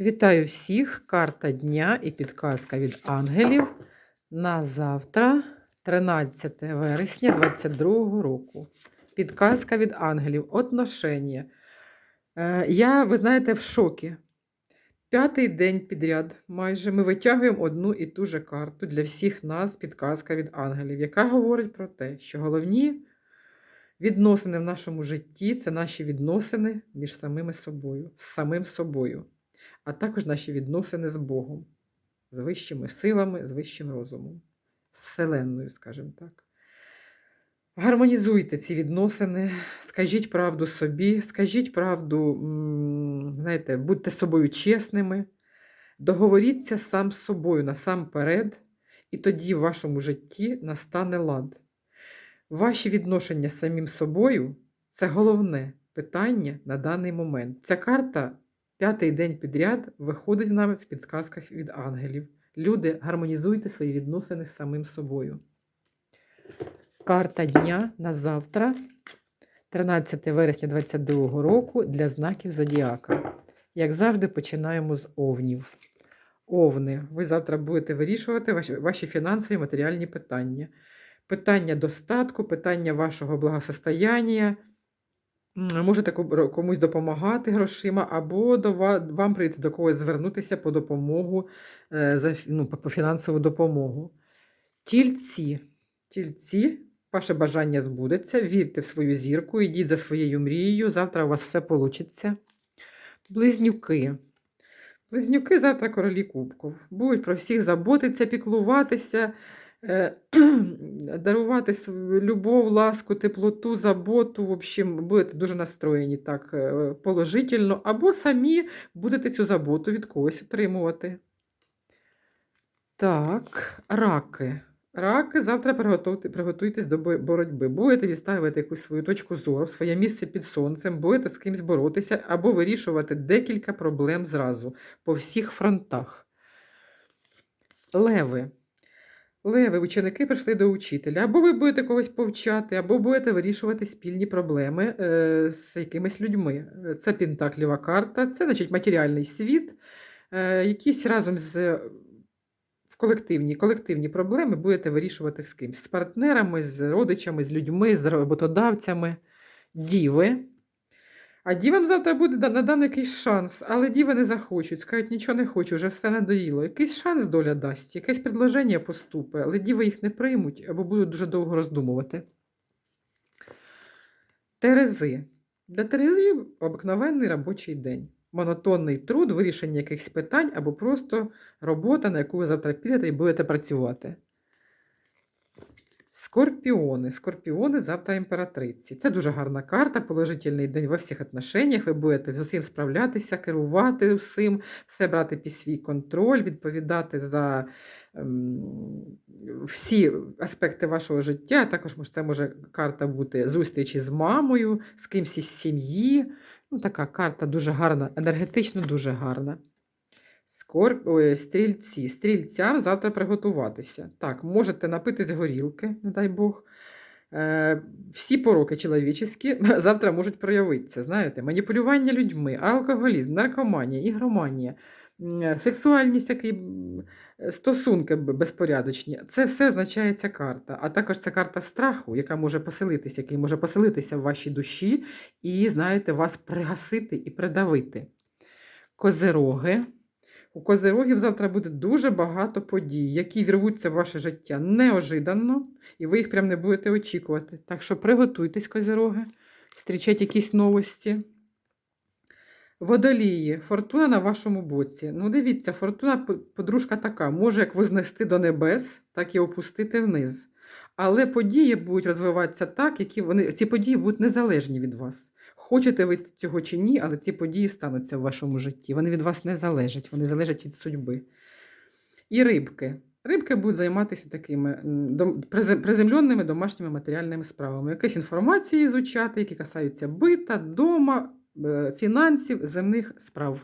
Вітаю всіх! Карта дня і підказка від ангелів на завтра, 13 вересня 2022 року. Підказка від ангелів. Отношення. Е, Я, ви знаєте, в шокі. П'ятий день підряд майже ми витягуємо одну і ту же карту для всіх нас, підказка від ангелів, яка говорить про те, що головні відносини в нашому житті це наші відносини між самими собою, з самим собою а також наші відносини з Богом, з вищими силами, з вищим розумом, з Вселенною, скажімо так. Гармонізуйте ці відносини, скажіть правду собі, скажіть правду, знаєте, будьте собою чесними, договоріться сам з собою насамперед, і тоді в вашому житті настане лад. Ваші відношення з самим собою це головне питання на даний момент. Ця карта П'ятий день підряд виходить нами в підказках від ангелів. Люди, гармонізуйте свої відносини з самим собою. Карта дня на завтра, 13 вересня 2022 року, для знаків Зодіака. Як завжди, починаємо з овнів. Овни, ви завтра будете вирішувати ваші, фінансові матеріальні питання. Питання достатку, питання вашого благосостояння. Можете комусь допомагати грошима, або до вам прийти до когось звернутися по допомогу, е, за, ну, по- фінансову допомогу. Тільці. Тільці, ваше бажання збудеться, вірте в свою зірку, йдіть за своєю мрією, завтра у вас все вийде. Близнюки. Близнюки завтра королі кубків. Будуть про всіх заботитися, піклуватися, дарувати любов, ласку, теплоту, заботу. В общем, будете дуже настроєні так е, положительно, або самі будете цю заботу від когось отримувати. Так, раки. Раки, завтра приготуйте, приготуйтесь до боротьби. Будете відставити якусь свою точку зору, своє місце під сонцем, будете з кимось боротися або вирішувати декілька проблем зразу по всіх фронтах. Леви. Леви, ученики прийшли до учителя. Або ви будете когось повчати, або будете вирішувати спільні проблеми е, з якимись людьми. Е, Це Пентаклєва карта, це значить матеріальний світ, е, якісь разом з в колективні, колективні проблеми будете вирішувати з кимсь, з партнерами, з родичами, з людьми, з роботодавцями, діви. А дівам завтра буде да- надано якийсь шанс, але діви не захочуть, скажуть, нічого не хочу, вже все надоїло. Якийсь шанс доля дасть, якесь предложення поступить, але діви їх не приймуть або будуть дуже довго роздумувати. Терези. Для Терези обикновенний робочий день. Монотонний труд, вирішення якихось питань або просто робота, на яку ви завтра підете і будете працювати. Скорпіони. Скорпіони завтра імператриці. Це дуже гарна карта, положительний день во всіх отношеннях. Ви будете з усім справлятися, керувати усім, все брати під свій контроль, відповідати за ем, всі аспекти вашого життя. Також це може карта бути зустрічі з мамою, з кимсь із сім'ї. Ну, така карта дуже гарна, енергетично дуже гарна. Скорп... Ой, стрільці. Стрільцям завтра приготуватися. Так, можете напитись горілки, не дай Бог. Е, всі пороки чоловічі завтра можуть проявитися. Знаєте, маніпулювання людьми, алкоголізм, наркоманія, ігроманія, е, сексуальні всякі стосунки безпорядочні. Це все означає ця карта. А також це карта страху, яка може поселитися, який може поселитися в вашій душі і, знаєте, вас пригасити і придавити. Козероги. У козирогів завтра буде дуже багато подій, які вірвуться в ваше життя неожиданно, і ви їх прям не будете очікувати. Так що приготуйтесь, козироги, зустрічать якісь новості. Водолії, фортуна на вашому боці. Ну, дивіться, фортуна подружка така, може як вознести до небес, так і опустити вниз. Але події будуть розвиватися так, які вони ці події будуть незалежні від вас. Хочете ви цього чи ні, але ці події стануться в вашому житті. Вони від вас не залежать, вони залежать від судьби. І рибки. Рибки будуть займатися такими приземленими домашніми матеріальними справами. Якась інформацію ізучати, які касаються бита, дома, е, фінансів, земних справ.